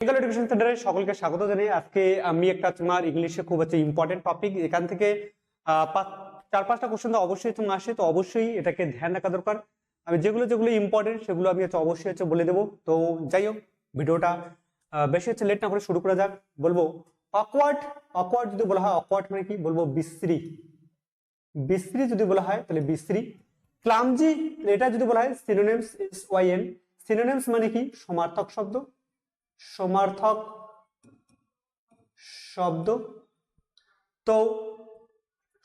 Technical education সেন্টারে সকলকে স্বাগত জানাই আজকে আমি একটা তোমার ইংলিশে খুব হচ্ছে ইম্পর্টেন্ট টপিক এখান থেকে চার, পাঁচটা কোশ্চেন তো অবশ্যই তোমার আসে, তো অবশ্যই এটাকে ধ্যান রাখা দরকার। আমি যেগুলো যেগুলো ইম্পর্টেন্ট সেগুলো আমি হচ্ছে অবশ্যই হচ্ছে বলে দেবো। তো যাই হোক, ভিডিওটা বেশি হচ্ছে লেট না করে শুরু করা যাক। বলব অকওয়ার্ড অকওয়ার্ড যদি বলা হয় অকওয়ার্ড মানে কি? বলব বিশ্রী। বিশ্রী যদি বলা হয়, তাহলে বিশ্রী। ক্লামজি, এটা যদি বলা হয় synonyms S Y N synonyms মানে কি? সমার্থক শব্দ। সমার্থক শব্দ। তো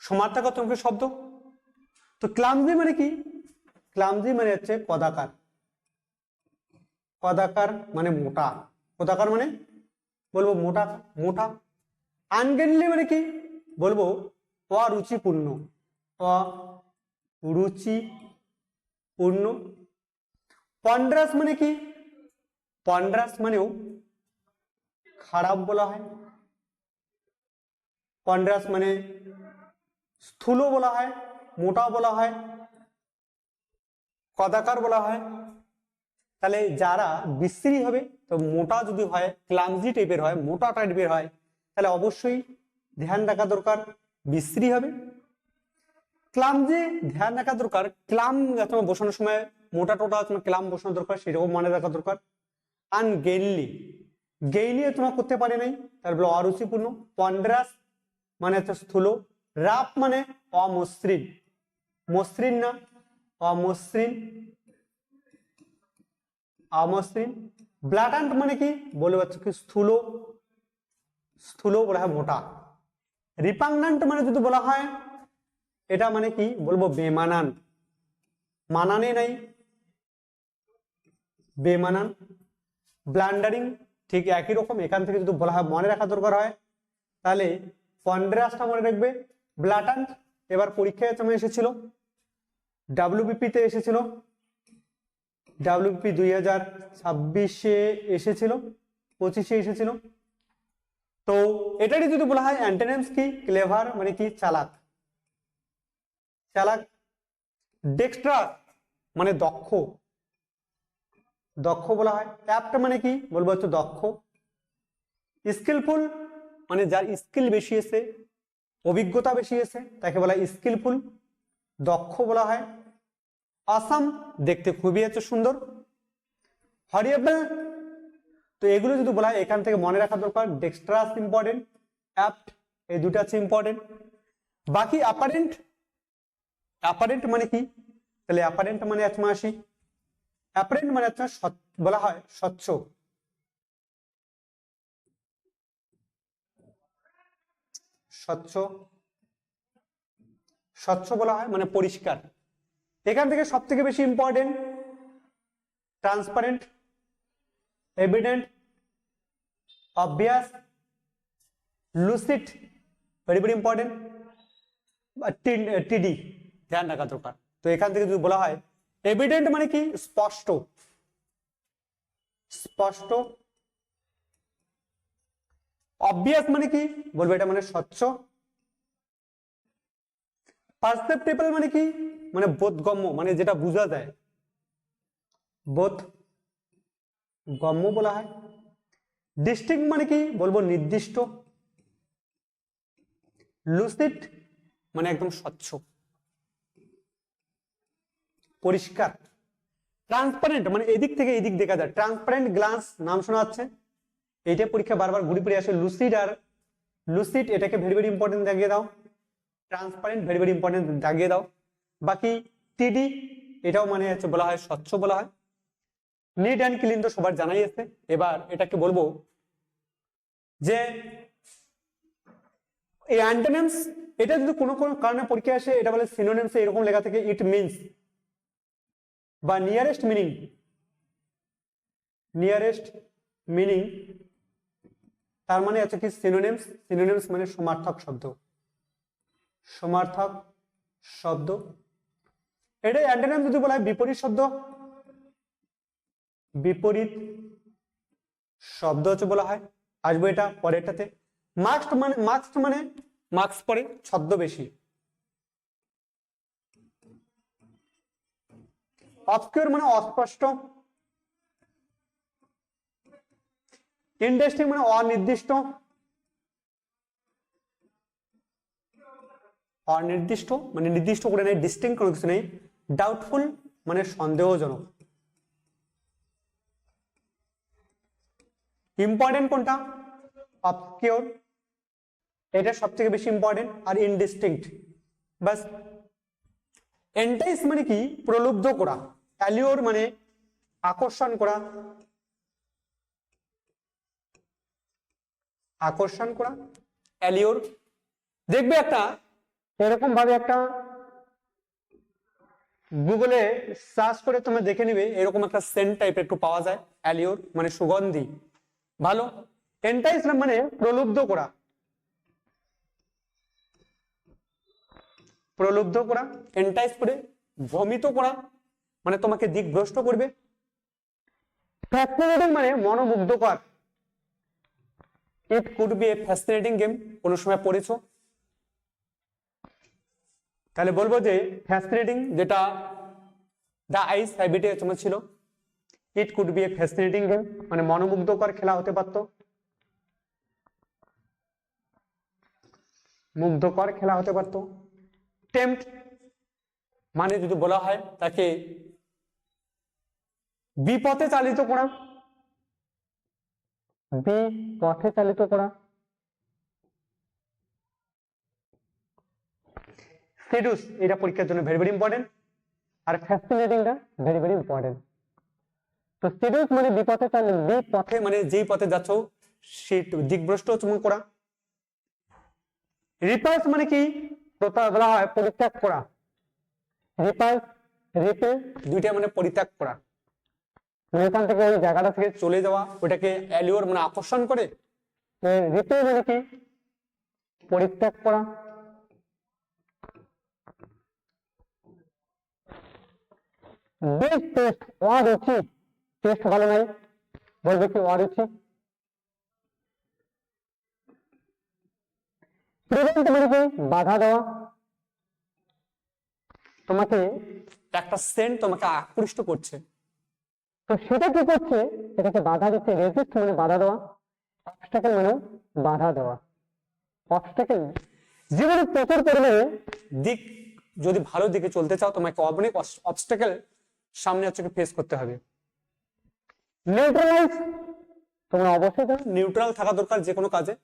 সমার্থক সমার্থকত্বকে শব্দ। তো ক্লামজি মানে কি? ক্লামজি মানে হচ্ছে কদাকার কদাকার মানে মোটা। কদাকার মানে বলব মোটা মোটা। আনগেনলি মানে কি? বলব অরুচিপূর্ণ। অরুচিপূর্ণ। পন্ড্রাস মানে কি? পন্ড্রাস মানেও খারাপ বলা হয়। পন্ড্রাস মানে স্থূল বলা হয়, মোটা বলা হয়, কদাকার বলা হয়। তাহলে যারা বিশ্রী হবে, তো মোটা যদি হয়, ক্লামজি টাইপের হয়, মোটা টাইপের হয়, তাহলে অবশ্যই ধ্যান রাখা দরকার, বিশ্রী হবে। ক্লামজি ধ্যান রাখা দরকার, ক্লাম তোমার বসানোর সময় মোটা টোটা ক্লাম বসানো দরকার, সেরকম মনে রাখা দরকার। আনগেইনলি। গেইলি তোমার করতে পারে নাই। তার বলে অরুচিপূর্ণ পন্ড্রাস মানে হচ্ছে স্থূল, রাপ মানে অমসৃণ। মসৃণ না, অমসৃণ। অমসৃণ। ব্লাটান্ট মানে কি? বলে হচ্ছে কি স্থূল স্থূল বলা হয় মোটা। রিপাংনান্ট মানে যদি বলা হয়, এটা মানে কি? বলব বেমানান। মানানে নাই। বেমানান। ব্লান্ডারিং, ঠিক একই রকম, এখান থেকে যদি বলা হয় মনে রাখা দরকার হয়, তাহলে পন্ড্রাসটা মনে রাখবে, ব্লাটান্ট, এবার পরীক্ষায় তোমার এসেছিল ডাব্লিউবিপি তে এসেছিল ডাব্লিউবিপি দুই হাজার ছাব্বিশে এসেছিল, পঁচিশে এসেছিল, তো এটারই যদি বলা হয় অ্যান্টেনেমস কি, ক্লেভার মানে কি, চালাক। চালাক ডেক্সট্রা মানে দক্ষ। দক্ষ বলা হয়। অ্যাপ্ট মানে কি? বলব হচ্ছে দক্ষ। স্কিলফুল মানে যার স্কিল বেশি এসে অভিজ্ঞতা বেশি এসে তাকে বলা হয় স্কিলফুল দক্ষ বলা হয়। আসাম দেখতে খুবই হচ্ছে সুন্দর। হরিয়েবল তো এগুলো যদি বলা হয়, এখান থেকে মনে রাখা দরকার ডেক্সট্রাস ইম্পর্টেন্ট অ্যাপ্ট এই দুটো আছে ইম্পর্টেন্ট বাকি অ্যাপারেন্ট অ্যাপারেন্ট মানে কি? তাহলে অ্যাপারেন্ট মানে এক আসি অ্যাপারেন্ট মানে হচ্ছে বলা হয় স্বচ্ছ। স্বচ্ছ। স্বচ্ছ বলা হয় মানে পরিষ্কার। এখান থেকে সব থেকে বেশি important transparent evident obvious lucid very very important টিডি ধ্যান রাখা দরকার। তো এখান থেকে যদি বলা হয় এভিডেন্ট মানে কি? স্পষ্ট। স্পষ্ট। অবভিয়াস মানে কি? বলব এটা মানে স্বচ্ছ। পারসেপ্টেবল মানে কি? মানে বোধগম্য মানে যেটা বোঝা যায়। বোধ গম্য বলা হয়। ডিস্ট্রিক্ট মানে কি? বলব নির্দিষ্ট। লুসিড মানে একদম স্বচ্ছ। পরিষ্কার। ট্রান্সপারেন্ট মানে এদিক থেকে এদিক দেখা যায়। ট্রান্সপারেন্ট গ্লাস নাম শোনা যাচ্ছে এইটা পরীক্ষা বারবার ঘুরে ফিরে আসে। লুসিড আর লুসিড এটাকে ভেরি ভেরি ইম্পর্টেন্ট দাগিয়ে দাও। ট্রান্সপারেন্ট ভেরি ভেরি ইম্পর্টেন্ট দাগিয়ে দাও। বাকি টিডি এটাও মানে হচ্ছে বলা হয়, স্বচ্ছ বলা হয়। নিট অ্যান্ড ক্লিন তো সবার জানাই আছে। এবার এটাকে বলব যে এই অ্যান্টোনিমস এটা যদি কোনো কোনো কারণে পরীক্ষা আসে, এটা বলে সিনোনিমস এরকম লেখা থেকে ইট মিনস বা নিয়ারেস্ট মিনিং নিয়ারেস্ট মিনিং তার মানে হচ্ছে কি সিনোনিমস সিনোনিমস মানে সমার্থক শব্দ। সমার্থক শব্দ। এটা অ্যান্টোনিম যদি বলা হয়, বিপরীত শব্দ। বিপরীত শব্দ হচ্ছে বলা হয়, আসব এটা পরেরটাতে। মার্কস মানে মার্কস মানে মার্কস পরে, ছদ্মবেশী। অবস্কিউর মানে অস্পষ্ট। ইন্টারেস্টিং মানে অনির্দিষ্ট। অনির্দিষ্ট মানে নির্দিষ্ট করে নেই ডিস্টিং কোনো কিছু নেই। ডাউটফুল মানে সন্দেহজনক। ইম্পর্টেন্ট কোনটা? অবকিওর এটা সব থেকে বেশি ইম্পর্টেন্ট আর ইনডিস্টিংক্ট বাস এন্টাইস মানে কি? প্রলুব্ধ করা। অ্যালিওর মানে আকর্ষণ করা। আকর্ষণ করা। অ্যালিওর দেখবে একটা এরকম ভাবে একটা গুগলে সার্চ করে তুমি দেখে নিবে, এরকম একটা সেন্ট টাইপের একটু পাওয়া যায় অ্যালিওর মানে সুগন্ধি। ভালো। এন্টাইস মানে প্রলুব্ধ করা। প্রলুব্ধ করা। এন্টাইস করে ভ্রমিত করা। মানে তোমাকে দিকভ্রষ্ট করবে? ফ্যাসিনেটিং মানে মনোমুগ্ধকর। It could be a fascinating game কোনো সময় পড়েছ? তাহলে বলব যে ফ্যাসিনেটিং যেটা দা আইস হ্যাবিটে তোমার ছিল it could be a fascinating game মানে মনোমুগ্ধকর খেলা হতে পারতো। মুগ্ধকর খেলা হতে পারতো। টেম্পট মানে যদি বলা হয় তাকে বিপথে চালিত করা। বিপথে চালিত করা। সেডুস এটা পরীক্ষার জন্য ভেরি ভেরি ইম্পর্টেন্ট আর ফ্যাসিনেটিংটা ভেরি ভেরি ইম্পর্টেন্ট তো সেডুস মানে বিপথে বিপথে মানে যেই পথে যাচ্ছ সেই দিকভ্রষ্ট তুমি করা। রিপার্স মানে কি? বলা হয় পরিত্যাগ করা। রিপার্স রিপে দুইটা মানে পরিত্যাগ করা। এখান থেকে ওই জায়গাটা থেকে চলে যাওয়া ওটাকে অ্যালিওর মানে আকর্ষণ করে? রিপে মানে কি? পরিত্যাগ করা। বেশ টেস্ট অরুচি টেস্ট ভালো নাই বলবে কি অরুচি প্রিভেন্ট মানে কি? বাধা দেওয়া। তোমাকে একটা সেন্ট তোমাকে আকৃষ্ট করছে। তো সেটা কি করছে? এটাকে বাধা দিচ্ছে রেজিস্ট মানে বাধা দেওয়া। অবস্টাকেল মানে বাধা দেওয়া। অবস্টাকেল জীবনে প্রচুর পরিমাণে দিক যদি ভালো দিকে চলতে চাও, তোমাকে অনেক অবস্টাকেল সামনে হচ্ছে ফেস করতে হবে। নিউট্রালাইজ তোমরা অবশ্যই নিউট্রাল থাকা দরকার যে কোনো কাজে।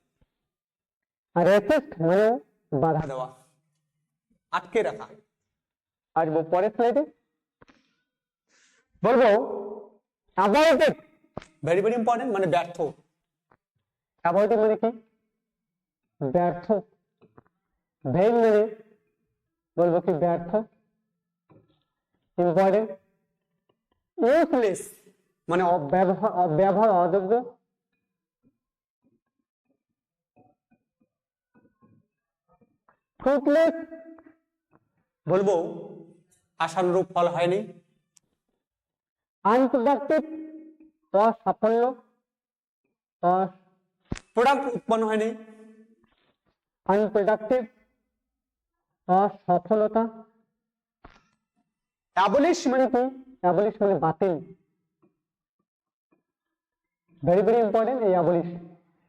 আর রেসিস্ট মানে বাধা দেওয়া। আটকে রাখা। আসব পরের স্লাইডে বলব অ্যাভয়েডেড ভেরি ভেরি ইম্পর্টেন্ট মানে ব্যর্থ। অ্যাভয়েডেড মানে কি? ব্যর্থ। ভেন মানে বলব কি ব্যর্থ? ইম্পর্টেন্ট ইউজলেস মানে অব্যবহার অব্যবহার অযোগ্য। ফ্রুটলেস বলব আশানুরূপ ফল হয়নি। আনপ্রোডাক্টিভ অসাফল্য প্রোডাক্ট উৎপন্ন হয়নি। আনপ্রোডাক্টিভ অসফলতা অ্যাবলিশ মানে কি? অ্যাবলিশ মানে বাতিল। ভেরি ভেরি ইম্পর্টেন্ট এই অ্যাবলিশ।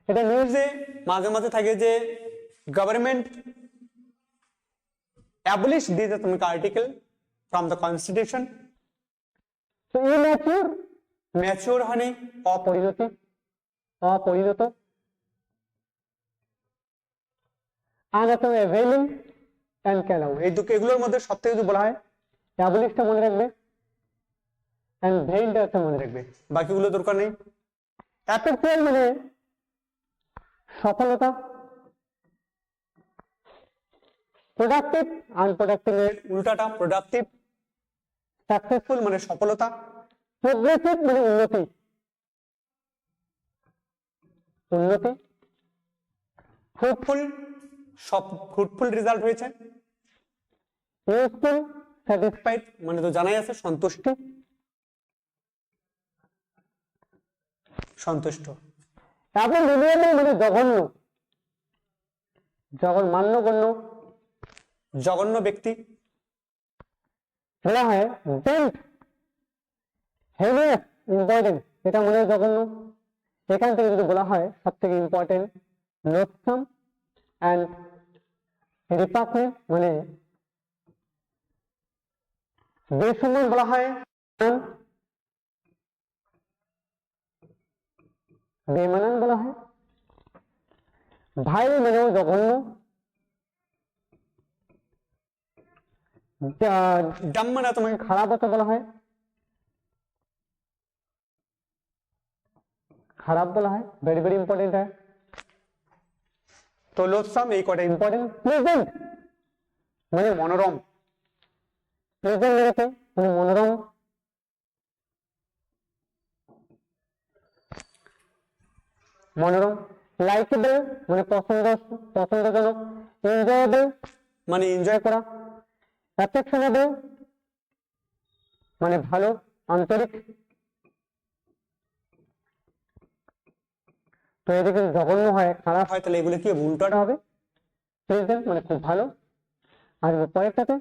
এটা নিউজে মাঝে মাঝে থাকে যে government abolish this atomic article from the constitution so immature mature হয়নি অপরিণতি অপরিণত। আনাতমে ভেলিং এন্ড ক্যালাউ এই দুটো এগুলোর মধ্যে সব থেকে যদি বলা হয় অ্যাবলিশটা মনে রাখবে এন্ড ভেইলটা হচ্ছে মনে রাখবে। বাকিগুলো দরকার নেই। অ্যাপেক্সুয়াল মানে সফলতা প্রোডাক্টিভ আনপ্রোডাক্টিভ উল্টাটা প্রোডাক্টিভ সাকসেসফুল মানে সফলতা। প্রোগ্রেসিভ মানে উন্নতি। উন্নতি। ফ্রুটফুল সব ফ্রুটফুল রেজাল্ট হয়েছে। ইউজফুল স্যাটিসফাইড মানে তো জানাই আছে সন্তুষ্ট। সন্তুষ্ট। তারপর রিলিয়েবল মানে জঘন্য। জঘন মান্যগণ্য জঘন্য ব্যক্তি। বলা হয় ডেন্ট হেভিনেস ইম্পর্টেন্ট এটা মনে হয় জঘন্য এখান থেকে যদি বলা হয় সব থেকে ইম্পর্টেন্ট লোকসাম অ্যান্ড রিপাকমেন্ট মানে বেসম্মান বলা হয় বেমানান, বেমানান বলা হয়। ভাই মানেও জঘন্য যা- ডাম মানে তোমাকে বলা হয়? খারাপ বলা হয়? ভেরি ভেরি ইম্পর্টেন্ট है তো এই কটা ইম্পর্টেন্ট প্রেজেন্ট মানে মনোরম। প্রেজেন্ট লেগেছে মানে মনোরম। মনোরম। লাইকেবল মানে পছন্দ পছন্দজনক। এনজয়েবল মানে এনজয় করা। অ্যাফেকশনেবল মানে ভালো আন্তরিক। তো এদিকে জঘন্য হয় খারাপ। হয় তাহলে এগুলো কি? উল্টোটা হবে? মানে খুব ভালো। আর পরেরটাতে।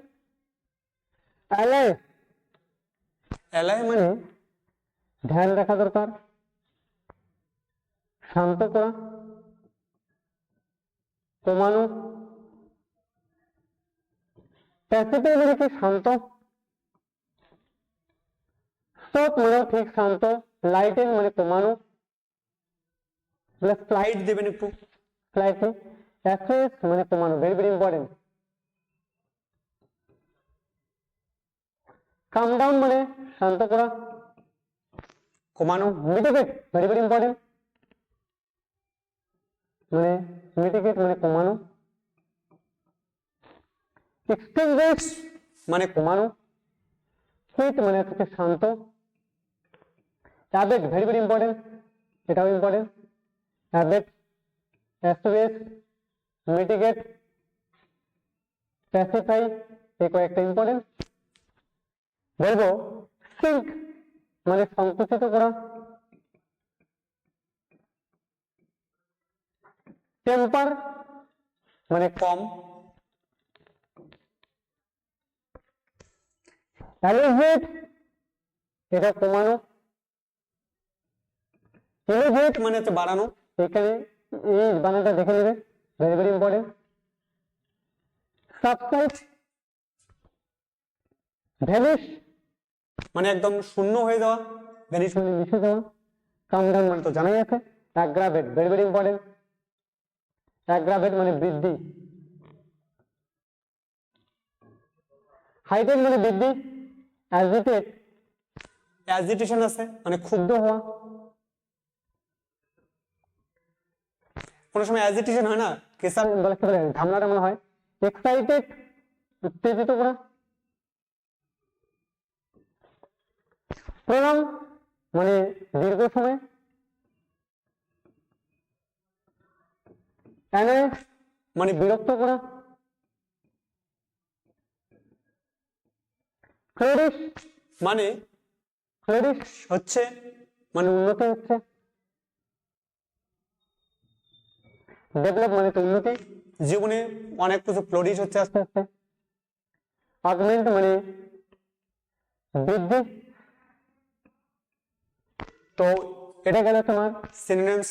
অ্যালে এলাই মানে? মানে ধ্যান রাখা দরকার শান্ত করা কমানো প্যাসিফিক মানে কি শান্ত? স্টপ মানে ঠিক শান্ত লাইটেন মানে কমানো প্লাস দেবেন একটু। স্লাইটলি অ্যাক্সেস মানে কমানো very very important calm down মানে শান্ত করা। কমানো। মিটিগেট ভেরি ভেরি ইম্পর্টেন্ট মানে মিটিগেট মানে কমানো। এক্সটেনজেস মানে কমানো কুইট মানে হচ্ছে শান্ত। অ্যাবেট ভেরি ভেরি ইম্পর্টেন্ট এটাও ইম্পর্টেন্ট অ্যাবেট অ্যাসুরেস মিটিগেট প্যাসিফাই এই কয়েকটা ইম্পর্টেন্ট বলব সিঙ্ক মানে সংকুচিত করা। টেম্পার মানে কম। এটা কমানো। মানে বাড়ানো। এখানে এই বানানটা দেখে নেবে ভেরি ভেরি ইম্পর্টেন্ট ভ্যানিশ মানে একদম শূন্য হয়ে যাওয়া ভ্যানিশ মানে মিশে যাওয়া। কাম মানে তো জানাই আছে। Aggravate very very important aggravate মানে বৃদ্ধি। হাইটেড মানে বৃদ্ধি। অ্যাজিটেট অ্যাজিটেশন আছে মানে ক্ষুব্ধ হওয়া। কোনো সময় অ্যাজিটেশন হয় না? কেসার বলে মনে হয়। এক্সাইটেড উত্তেজিত করা। প্রণাম মানে দীর্ঘ সময়। মানে বিরক্ত করা। ফ্লোরিশ মানে? ফ্লোরিশ হচ্ছে? মানে উন্নতি হচ্ছে। ডেভেলপ মানে তো উন্নতি। জীবনে অনেক কিছু ফ্লোরিশ হচ্ছে আস্তে আস্তে। আগমেন্ট মানে বৃদ্ধি। তো এটা গেল তোমার? সিনোনিমস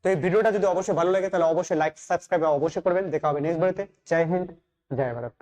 তো এই ভিডিওটা যদি অবশ্যই ভালো লাগে তাহলে অবশ্যই লাইক সাবস্ক্রাইব অবশ্যই করবেন। দেখা হবে নেক্সট ভিডিওতে জয় হিন্দ জয় ভারত।